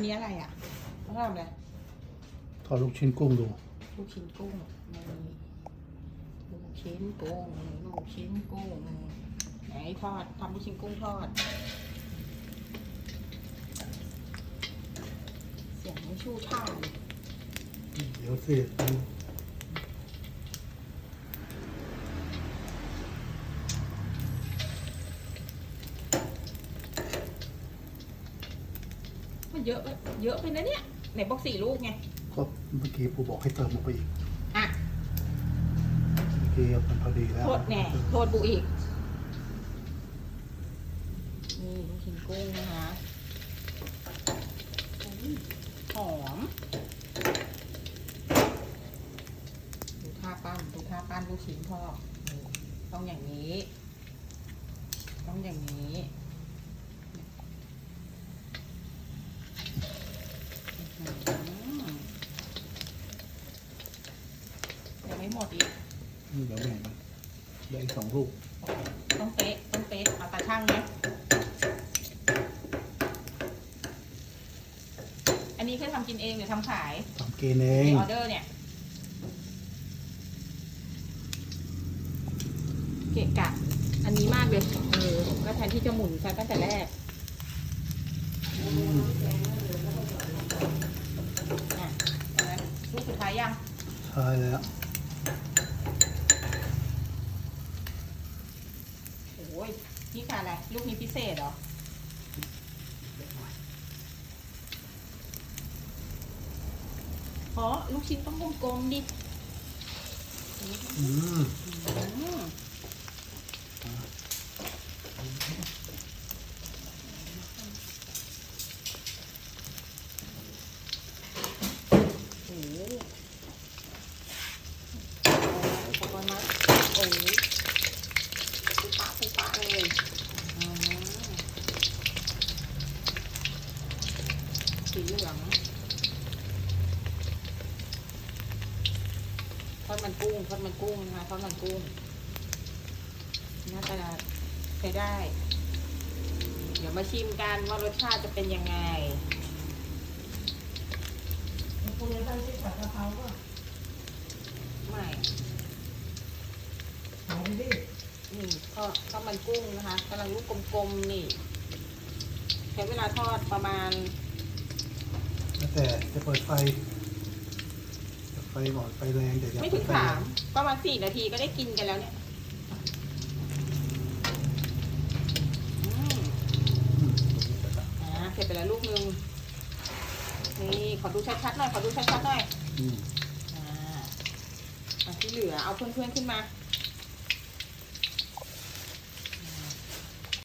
นนี้อะไรอะต้องทำอะไรทอดลูกชิ้นกุ้งดู ลูกชิ้นกุ้งนี่ลูกชิ้นกุ้งลูกชิ้นกุ้งไหนทอดทำลูกชิ้นกุ้งทอด เสียงไม่ชู่ท่าเลย เดี๋ยวสิ มันเยอะไปเยอะไปนะเนี่ยไหนบอกสี่ลูกไงก็เมื่อกี้ปูบอกให้เติมลงไปอีก อะเมื่อกี้มันพอดีแล้วโทษแน่โทษบุอีก นี่ลูกชิ้นกุ้งนะคะอุ๊ยหอม ดูท่าปั้นดูท่าปั้นลูกชิ้นพ่อนี่ต้องอย่างนี้ ต้องอย่างนี้อื้อหือยังไม่ หมดอีกนี่เดี๋ยวแบ่งกันได้อีกสองลูกต้องเป๊ะ ต้องเป๊ะเอาตาช่างไหมอันนี้แค่ทำกินเองหรือทำขายทำเกณฑ์เองมีออเดอร์เนี่ย เกะกะ อันนี้มากเลย เออ ก็แทนที่จะหมุนซะตั้งแต่แรกอืมอะเอาละลูกสุดท้ายยัง ใช่แล้ว โอ้ยนี่ค่ะอะไรลูกนี้พิเศษเหรอเพราะลูกชิ้นต้องวงกลมดิอืมอืมโอ้โหอุปกรณ์มัดโอ้ยปุปะปุปะเลยอืมสีเหลือง ทอดมันกุ้งทอดมันกุ้งนะคะทอดมันกุ้งน่าจะใช้ได้ เดี๋ยวมาชิมกันว่ารสชาติจะเป็นยังไงคุณจะได้ที่ผัดกะเพราป่ะไม่ขายดินี่ทอดทอดมันกุ้งนะคะกำลังลูกกลมๆนี่ ใช้เวลาทอดประมาณ แล้วแต่จะเปิดไฟเปิด ไฟก่อนไฟแรงเดี๋ยวจะไม่ถึงเปิดฟสามแรงประมาณสี่นาทีก็ได้กินกันแล้วเนี่ยอืมอืมอ่าเสร็จไปแล้วลูกนึงนี่ขอดูชัดๆหน่อยขอดูชัดๆหน่อยอืมอ่าอันที่เหลือเอาเพื่อนๆขึ้นมา